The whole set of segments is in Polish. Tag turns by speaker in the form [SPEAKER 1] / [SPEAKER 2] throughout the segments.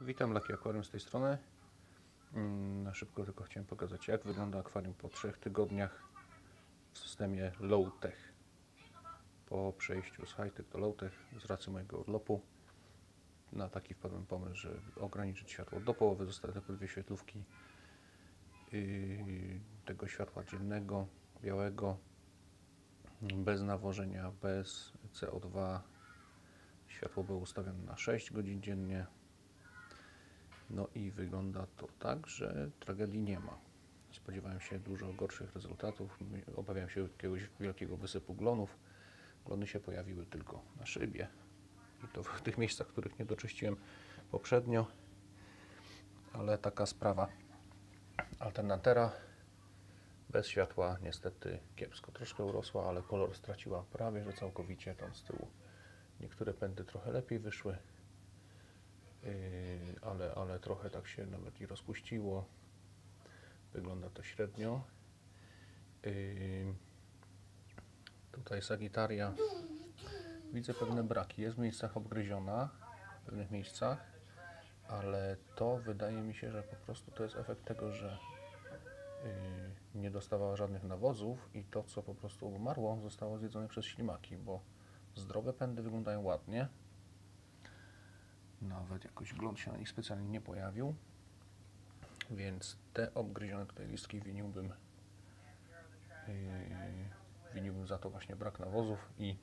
[SPEAKER 1] Witam, Lucky Aquarium z tej strony. Mm, Na szybko tylko chciałem pokazać, jak wygląda akwarium po trzech tygodniach w systemie Low Tech. Po przejściu z High Tech do Low Tech, z racji mojego urlopu, na taki wpadłem pomysł, żeby ograniczyć światło do połowy, zostały tylko dwie świetlówki tego światła dziennego, białego, bez nawożenia, bez CO2. Światło było ustawione na 6 godzin dziennie. No i wygląda to tak, że tragedii nie ma. Spodziewałem się dużo gorszych rezultatów. Obawiałem się jakiegoś wielkiego wysypu glonów. Glony się pojawiły tylko na szybie. I to w tych miejscach, których nie doczyściłem poprzednio. Ale taka sprawa. Alternatera bez światła niestety kiepsko. Troszkę urosła, ale kolor straciła prawie że całkowicie tam z tyłu. Niektóre pędy trochę lepiej wyszły. Yy, ale, ale trochę tak się nawet i rozpuściło. Wygląda to średnio. Yy, tutaj Sagitaria. Widzę pewne braki. Jest w miejscach obgryziona, w pewnych miejscach, ale to wydaje mi się, że po prostu to jest efekt tego, że yy, nie dostawała żadnych nawozów i to, co po prostu umarło, zostało zjedzone przez ślimaki, bo zdrowe pędy wyglądają ładnie. Nawet jakoś gląd się na nich specjalnie nie pojawił. Więc te obgryzione tutaj listki winiłbym yy, winiłbym za to właśnie brak nawozów i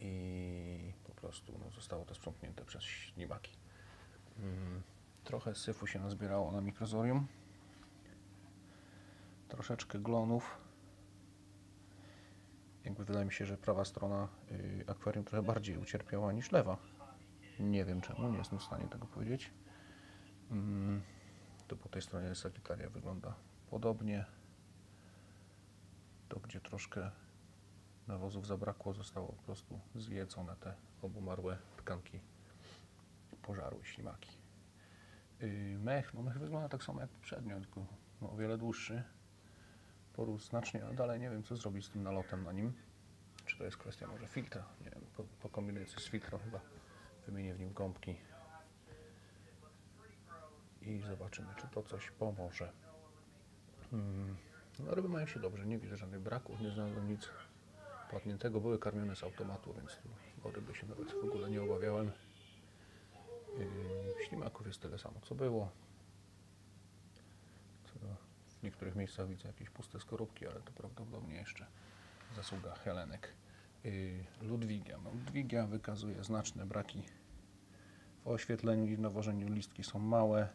[SPEAKER 1] i po prostu no, zostało to sprzątnięte przez ślimaki. Mm, trochę syfu się nazbierało na mikrozorium. Troszeczkę glonów. Wydaje mi się, że prawa strona y, akwarium trochę bardziej ucierpiała niż lewa. Nie wiem czemu, nie jestem w stanie tego powiedzieć. Mm, to po tej stronie Sagittaria wygląda podobnie. To, gdzie troszkę nawozów zabrakło, zostało po prostu zjedzone te obumarłe tkanki. Pożarły ślimaki. Yy, mech, no mech wygląda tak samo jak poprzednio, tylko no, o wiele dłuższy. Porósł znacznie, ale dalej nie wiem co zrobić z tym nalotem na nim. To jest kwestia może filtra? Nie wiem, po, po kombinacji z filtrą chyba wymienię w nim gąbki i zobaczymy, czy to coś pomoże. Hmm. No, ryby mają się dobrze, nie widzę żadnych braków, nie znalazłem nic płatniętego. Były karmione z automatu, więc o ryby się nawet w ogóle nie obawiałem. Yy, ślimaków jest tyle samo, co było. W niektórych miejscach widzę jakieś puste skorupki, ale to prawdopodobnie jeszcze zasługa Helenek. Yy, Ludwigia. No, Ludwigia wykazuje znaczne braki w oświetleniu i nawożeniu. Listki są małe,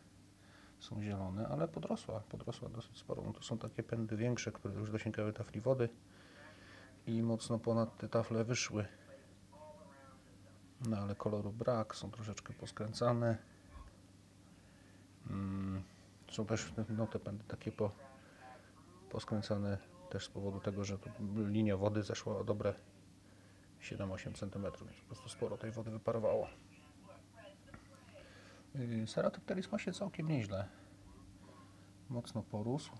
[SPEAKER 1] są zielone, ale podrosła, podrosła dosyć sporo. No, to są takie pędy większe, które już dosięgały tafli wody i mocno ponad te tafle wyszły. No ale koloru brak, są troszeczkę poskręcane. Mm, są też no, te pędy takie po, poskręcane też z powodu tego, że linia wody zeszła o dobre 7-8 cm, więc po prostu sporo tej wody wyparowało. Yy, Ceratopteris ma się całkiem nieźle. Mocno porósł.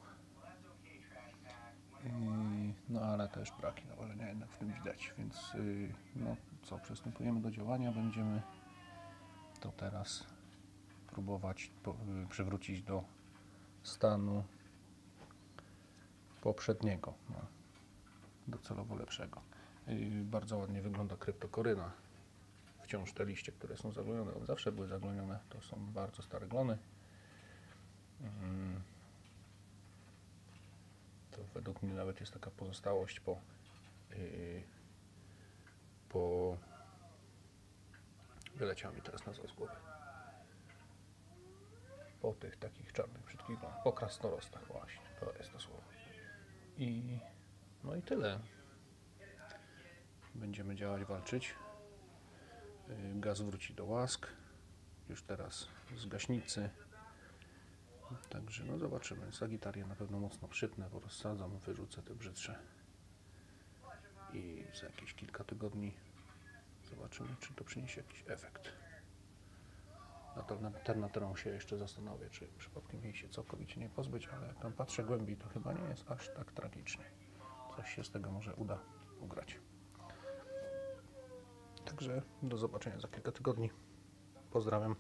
[SPEAKER 1] Yy, No ale też braki nawożenia jednak w tym widać, więc yy, no co, przystępujemy do działania, będziemy to teraz próbować przywrócić do stanu poprzedniego, no, docelowo lepszego. Bardzo ładnie wygląda kryptokoryna. Wciąż te liście, które są zaglonione, one zawsze były zaglonione, to są bardzo stare glony. Mm. To według mnie nawet jest taka pozostałość po, yy, po wyleciała mi teraz nazwa z głowy. Po tych takich czarnych, brzydkich glonach, po krasnorostach właśnie, to jest to słowo. I no i tyle. Będziemy działać, walczyć. Yy, Gaz wróci do łask. Już teraz z gaśnicy. Także no zobaczymy. Sagitarię na pewno mocno przytnę, bo rozsadzam, wyrzucę te brzydsze. I za jakieś kilka tygodni zobaczymy, czy to przyniesie jakiś efekt. Nad alternatorą się jeszcze zastanowię, czy przypadkiem jej się całkowicie nie pozbyć, ale jak tam patrzę głębiej, to chyba nie jest aż tak tragicznie. Coś się z tego może uda ugrać. Także do zobaczenia za kilka tygodni. Pozdrawiam.